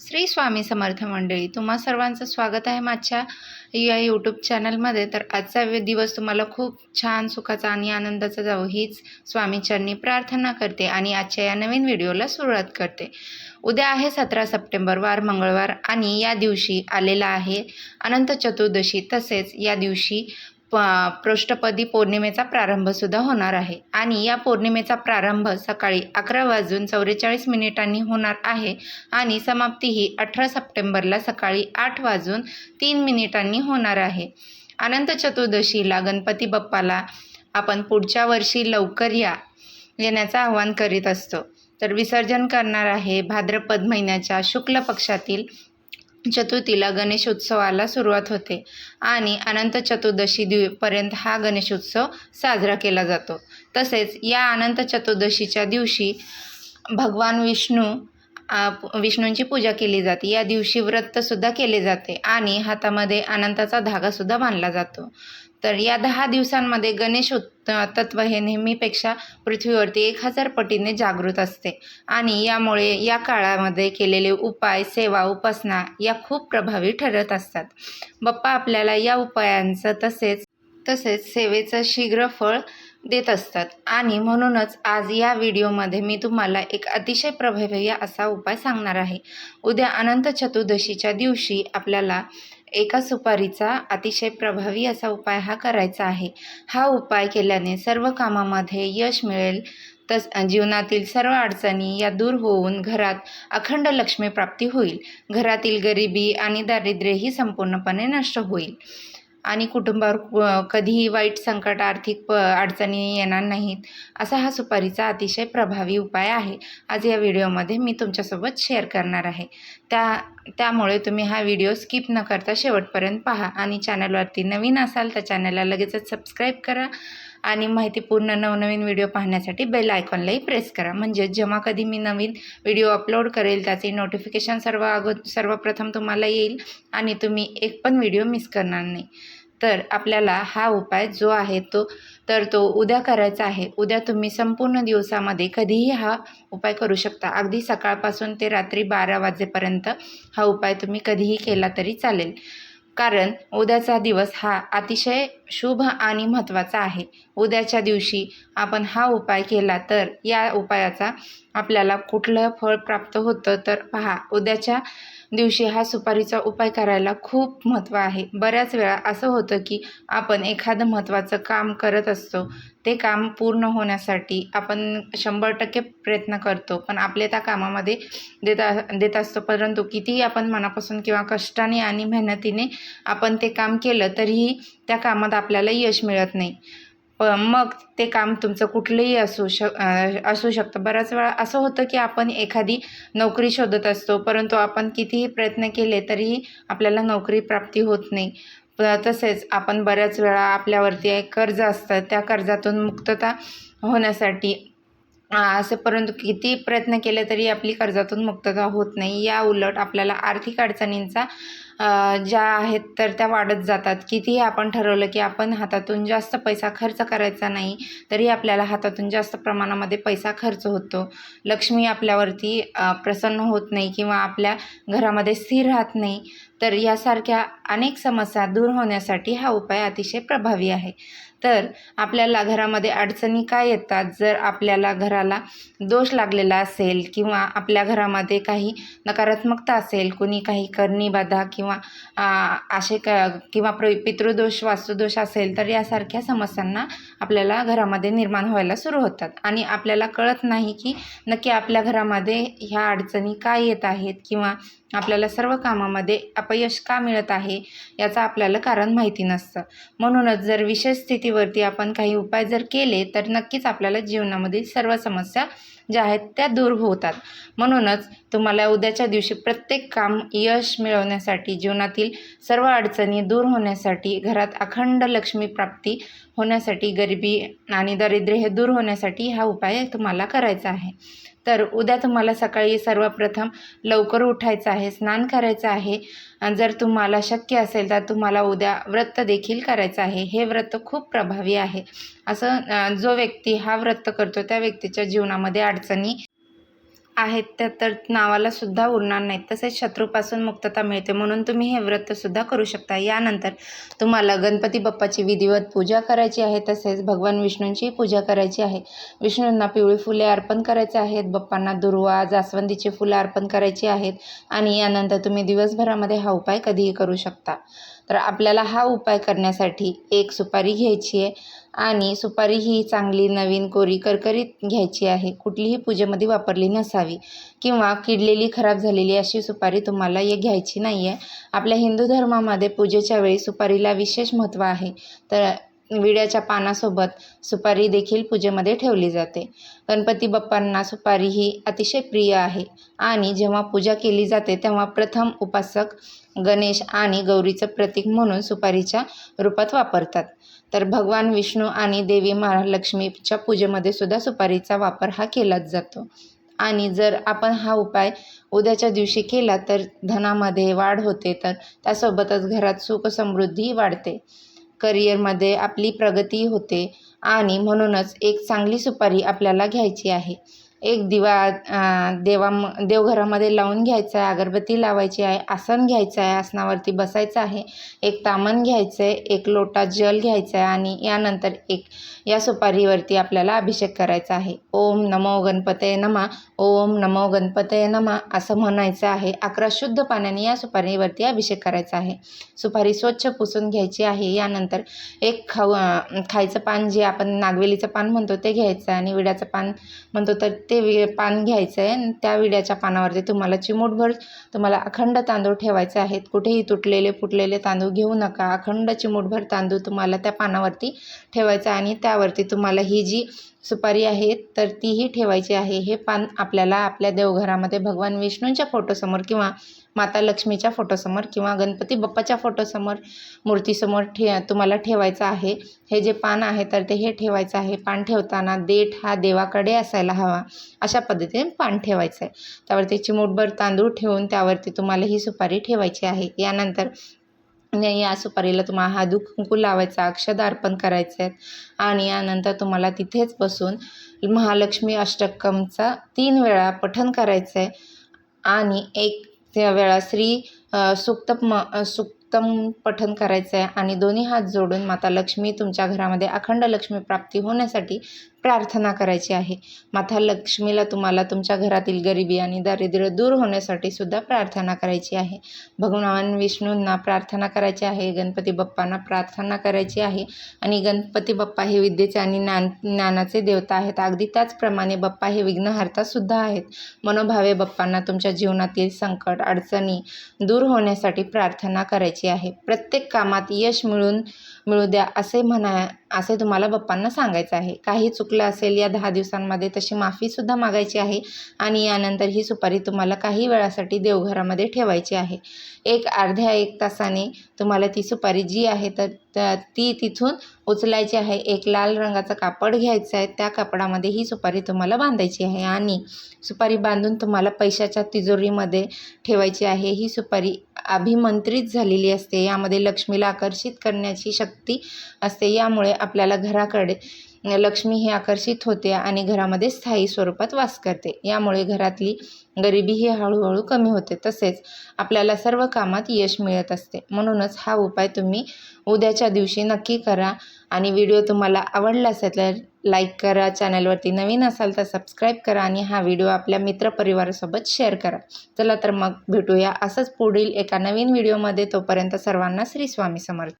श्री स्वामी समर्थ मंडळी तुम्हा सर्वांचं स्वागत आहे माझ्या या यूट्यूब चॅनलमध्ये तर आजचा दिवस तुम्हाला खूप छान सुखाचा आणि आनंदाचा जाऊ हीच स्वामीचरणी प्रार्थना करते आणि आजच्या या नवीन व्हिडिओला सुरुवात करते. उद्या आहे सतरा सप्टेंबर वार मंगळवार आणि या दिवशी आलेला आहे अनंत चतुर्दशी. तसेच या दिवशी प पृष्ठपदी पौर्णिमेचा प्रारंभसुद्धा होणार आहे. आणि या पौर्णिमेचा प्रारंभ सकाळी अकरा वाजून चौवेचाळीस मिनिटांनी होणार आहे आणि समाप्ती ही अठरा सप्टेंबरला सकाळी आठ वाजून तीन मिनिटांनी होणार आहे. अनंत चतुर्दशीला गणपती बाप्पाला आपण पुढच्या वर्षी लवकर या येण्याचं आवाहन करीत असतो. तर विसर्जन करणार आहे भाद्रपद महिन्याच्या शुक्ल पक्षातील चतुर्थीला गणेशोत्सवाला सुरुवात होते आणि अनंत चतुर्दशी दिवपर्यंत हा गणेशोत्सव साजरा केला जातो. तसेच या अनंत चतुर्दशीच्या दिवशी भगवान विष्णू विष्णूंची पूजा केली जाते. या दिवशी व्रतसुद्धा केले जाते आणि हातामध्ये अनंताचा धागासुद्धा बांधला जातो. तर या दहा दिवसांमध्ये गणेश उत् तत्व हे नेहमीपेक्षा पृथ्वीवरती एक हजार पटीने जागृत असते. आणि यामुळे या काळामध्ये केलेले उपाय सेवा उपासना या खूप प्रभावी ठरत असतात. बाप्पा आपल्याला या उपायांचं तसेच तसेच सेवेचं शीघ्र फळ देत असतात. आणि म्हणूनच आज या व्हिडिओमध्ये मी तुम्हाला एक अतिशय प्रभावी असा उपाय सांगणार आहे. उद्या अनंत चतुर्दशीच्या दिवशी आपल्याला एका सुपारीचा अतिशय प्रभावी असा उपाय हा करायचा आहे. हा उपाय केल्याने सर्व कामामध्ये यश मिळेल. तस जीवनातील सर्व अडचणी या दूर होऊन घरात अखंड लक्ष्मी प्राप्ती होईल. घरातील गरिबी आणि दारिद्र्यही संपूर्णपणे नष्ट होईल. आणि कुटुंबावर कधीही वाईट संकट आर्थिक प अडचणी येणार नाहीत असा हा सुपारीचा अतिशय प्रभावी उपाय आहे. आज या व्हिडिओमध्ये मी तुमच्यासोबत शेअर करणार आहे. त्या त्यामुळे तुम्ही हा व्हिडिओ स्किप न करता शेवटपर्यंत पहा आणि चॅनलवरती नवीन असाल तर चॅनलला लगेचच सबस्क्राईब करा आणि माहितीपूर्ण नवनवीन व्हिडिओ पाहण्यासाठी बेल आयकॉनलाही प्रेस करा. म्हणजे जेव्हा कधी मी नवीन व्हिडिओ अपलोड करेल त्याचे नोटिफिकेशन सर्व अगो सर्वप्रथम तुम्हाला येईल आणि तुम्ही एक पण व्हिडिओ मिस करणार नाही. तर आपल्याला हा उपाय जो आहे तो तर तो उद्या करायचा आहे. उद्या तुम्ही संपूर्ण दिवसामध्ये कधीही हा उपाय करू शकता. अगदी सकाळपासून ते रात्री बारा वाजेपर्यंत हा उपाय तुम्ही कधीही केला तरी चालेल. कारण उद्याचा दिवस हा अतिशय शुभ आणि महत्त्वाचा आहे. उद्याच्या दिवशी आपण हा उपाय केला तर या उपायाचा आपल्याला कुठलं फळ प्राप्त होतं तर पहा उद्याच्या दिवशी हा सुपारीचा उपाय करायला खूप महत्त्व आहे. बऱ्याच वेळा असं होतं की आपण एखादं महत्त्वाचं काम करत असतो. ते काम पूर्ण होण्यासाठी आपण शंभर टक्के प्रयत्न करतो. पण आपल्या त्या कामामध्ये देता देत असतो. परंतु कितीही आपण मनापासून किंवा कष्टाने आणि मेहनतीने आपण ते काम केलं तरीही त्या कामात आपल्याला यश मिळत नाही. प मग ते काम तुमचं कुठलंही असू शक असू शकतं. बऱ्याच वेळा असं होतं की आपण एखादी नोकरी शोधत असतो परंतु आपण कितीही प्रयत्न केले तरीही आपल्याला नोकरी प्राप्ती होत नाही. तसेच आपण बऱ्याच वेळा आपल्यावरती एक कर्ज असतं त्या कर्जातून मुक्तता होण्यासाठी असे परंतु किती प्रयत्न केले तरी आपली कर्जातून मुक्तता होत नाही. या उलट आपल्याला आर्थिक अडचणींचा ज्या आहेत तर त्या वाढत जातात. कितीही आपण ठरवलं की आपण हातातून जास्त पैसा खर्च करायचा नाही तरी आपल्याला हातातून जास्त प्रमाणामध्ये पैसा खर्च होतो. लक्ष्मी आपल्यावरती प्रसन्न होत नाही किंवा आपल्या घरामध्ये स्थिर राहत नाही तर यासारख्या अनेक समस्या दूर होण्यासाठी हा उपाय अतिशय प्रभावी आहे. तर आपल्याला घरामध्ये अडचणी काय येतात? जर आपल्याला घराला दोष लागलेला असेल किंवा आपल्या घरामध्ये काही नकारात्मकता असेल कुणी काही करणी बाधा किंवा असे क किंवा प्र पितृदोष वास्तुदोष असेल तर यासारख्या समस्यांना आपल्याला घरामध्ये निर्माण व्हायला सुरू होतात. आणि आपल्याला कळत नाही की नक्की आपल्या घरामध्ये ह्या अडचणी काय येत आहेत किंवा आपल्याला सर्व कामामध्ये अपयश का मिळत आहे याचं आपल्याला कारण माहिती नसतं. म्हणूनच जर विशेष स्थितीवरती आपण काही उपाय जर केले तर नक्कीच आपल्याला जीवनामधील सर्व समस्या ज्या आहेत त्या दूर होतात. म्हणूनच तुम्हाला उद्याच्या दिवशी प्रत्येक काम यश मिळवण्यासाठी जीवनातील सर्व अडचणी दूर होण्यासाठी घरात अखंड लक्ष्मी प्राप्ती होण्यासाठी गरिबी आणि दारिद्र्य हे दूर होण्यासाठी हा उपाय तुम्हाला करायचा आहे. तर उद्या तुम्हाला सकाळी सर्वप्रथम लवकर उठायचं आहे स्नान करायचं आहे. जर तुम्हाला शक्य असेल तर तुम्हाला उद्या व्रत देखील करायचं आहे. हे व्रत खूप प्रभावी आहे. असं जो व्यक्ती हा व्रत करतो त्या व्यक्तीच्या जीवनामध्ये अडचणी आहेत त्या तर नावाला सुद्धा उरणार नाहीत. तसेच शत्रूपासून मुक्तता मिळते. म्हणून तुम्ही हे व्रतसुद्धा करू शकता. यानंतर तुम्हाला गणपती बाप्पाची विधिवत पूजा करायची आहे. तसेच भगवान विष्णूंची पूजा करायची आहे. विष्णूंना पिवळी फुले अर्पण करायचे आहेत. बाप्पांना दुर्वा जास्वंदीची फुलं अर्पण करायची आहेत. आणि यानंतर तुम्ही दिवसभरामध्ये हा उपाय कधीही करू शकता. तर आपल्याला हा उपाय करण्यासाठी एक सुपारी घ्यायची आहे. आणि सुपारी ही चांगली नवीन कोरी करकरीत घ्यायची आहे. कुठलीही पूजेमध्ये वापरली नसावी किंवा किडलेली खराब झालेली अशी सुपारी तुम्हाला ये घ्यायची नाही आहे आपल्या हिंदू धर्मामध्ये पूजेच्या वेळी सुपारीला विशेष महत्त्व आहे. तर विड्याच्या पानासोबत सुपारी देखील पूजेमध्ये ठेवली जाते. गणपती बाप्पांना सुपारी ही अतिशय प्रिय आहे. आणि जेव्हा पूजा केली जाते तेव्हा प्रथम उपासक गणेश आणि गौरीचं प्रतीक म्हणून सुपारीच्या रूपात वापरतात. तर भगवान विष्णू आणि देवी महालक्ष्मीच्या पूजेमध्ये सुद्धा सुपारीचा वापर हा केलाच जातो. आणि जर आपण हा उपाय उद्याच्या दिवशी केला तर धनामध्ये वाढ होते तर त्यासोबतच घरात सुख समृद्धी वाढते. करिअरमध्ये आपली प्रगती होते आणि म्हणूनच एक चांगली सुपारी आपल्याला घ्यायची आहे. एक दिवा देवा देवघरामध्ये लावून घ्यायचा आहे अगरबत्ती लावायची आहे आसन घ्यायचं आहे आसनावरती बसायचं आहे एक तामण घ्यायचं आहे एक लोटा जल घ्यायचा आहे आणि यानंतर एक या सुपारीवरती आपल्याला अभिषेक करायचा आहे. ओम नमो गणपते नमा ओम नमो गणपते नमा असं म्हणायचं आहे. अकरा शुद्ध पाण्याने या सुपारीवरती अभिषेक करायचा आहे. सुपारी स्वच्छ पुसून घ्यायची आहे. यानंतर एक खाऊ खायचं पान जे आपण नागवेलीचं पान म्हणतो ते घ्यायचं आहे आणि विड्याचं पान म्हणतो तर ते वि पान घ्यायचं आहे आणि त्या विड्याच्या पानावरती तुम्हाला चिमूटभर तुम्हाला अखंड तांदूळ ठेवायचे आहेत. कुठेही तुटलेले फुटलेले तांदूळ घेऊ नका. अखंड चिमूटभर तांदूळ तुम्हाला त्या पानावरती ठेवायचं आणि त्यावरती तुम्हाला ही जी सुपारी आहे तर तीही ठेवायची आहे. हे पान आपल्याला आपल्या देवघरामध्ये भगवान विष्णूंच्या फोटोसमोर किंवा माता लक्ष्मीच्या फोटोसमोर किंवा गणपती बाप्पाच्या फोटोसमोर मूर्तीसमोर ठे तुम्हाला ठेवायचं आहे. हे जे पान आहे तर ते हे ठेवायचं आहे. पान ठेवताना देठ हा देवाकडे असायला हवा. अशा पद्धतीने पान ठेवायचं आहे त्यावरती चिमूटभर तांदूळ ठेवून त्यावरती तुम्हाला ही सुपारी ठेवायची आहे. यानंतर या सुपारीला तुम्हाला हादू कुंकू लावायचा अक्षदा अर्पण करायचे आहेत आणि यानंतर तुम्हाला तिथेच बसून महालक्ष्मी अष्टकमचा तीन वेळा पठण करायचं आहे आणि एक त्या वेळा श्री सुक्तम सुक्तम पठन करायचं आहे आणि दोन्ही हात जोडून माता लक्ष्मी तुमच्या घरामध्ये अखंड लक्ष्मी प्राप्ती होण्यासाठी प्रार्थना करायची आहे. माता लक्ष्मीला तुम्हाला तुमच्या घरातील गरिबी आणि दारिद्र्य दूर होण्यासाठी सुद्धा प्रार्थना करायची आहे. भगवान विष्णूंना प्रार्थना करायची आहे. गणपती बाप्पांना प्रार्थना करायची आहे. आणि गणपती बाप्पा हे विद्येचे आणि ज्ञान ज्ञानाचे देवता आहेत. अगदी त्याचप्रमाणे बाप्पा हे विघ्नहर्तासुद्धा आहेत. मनोभावे बाप्पांना तुमच्या जीवनातील संकट अडचणी दूर होण्यासाठी प्रार्थना करायची आहे. प्रत्येक कामात यश मिळून मिळू द्या असे म्हणा असे तुम्हाला बाप्पांना सांगायचं आहे. काही चुकलं असेल या दहा दिवसांमध्ये तशी माफीसुद्धा मागायची आहे. आणि यानंतर ही सुपारी तुम्हाला काही वेळासाठी देवघरामध्ये ठेवायची आहे. एक अर्ध्या एक तासाने तुम्हाला ती सुपारी जी आहे तर ती तिथून उचलायची आहे. एक लाल रंगाचं कापड घ्यायचं आहे. त्या कापडामध्ये ही सुपारी तुम्हाला बांधायची आहे. आणि सुपारी बांधून तुम्हाला पैशाच्या तिजोरीमध्ये ठेवायची आहे. ही सुपारी अभिमंत्रित झालेली असते. यामध्ये लक्ष्मीला आकर्षित करण्याची शक्ती असते. यामुळे आपल्याला घराकडे लक्ष्मी ही आकर्षित होते आणि घरामध्ये स्थायी स्वरूपात वास करते. यामुळे घरातली गरिबी ही हळूहळू कमी होते तसेच आपल्याला सर्व कामात यश मिळत असते. म्हणूनच हा उपाय तुम्ही उद्याच्या दिवशी नक्की करा आणि व्हिडिओ तुम्हाला आवडला असेल तर लाईक करा चॅनलवरती नवीन असाल तर सबस्क्राईब करा आणि हा व्हिडिओ आपल्या मित्रपरिवारासोबत शेअर करा. चला तर मग भेटूया असंच पुढील एका नवीन व्हिडिओमध्ये. तोपर्यंत सर्वांना श्री स्वामी समर्थ.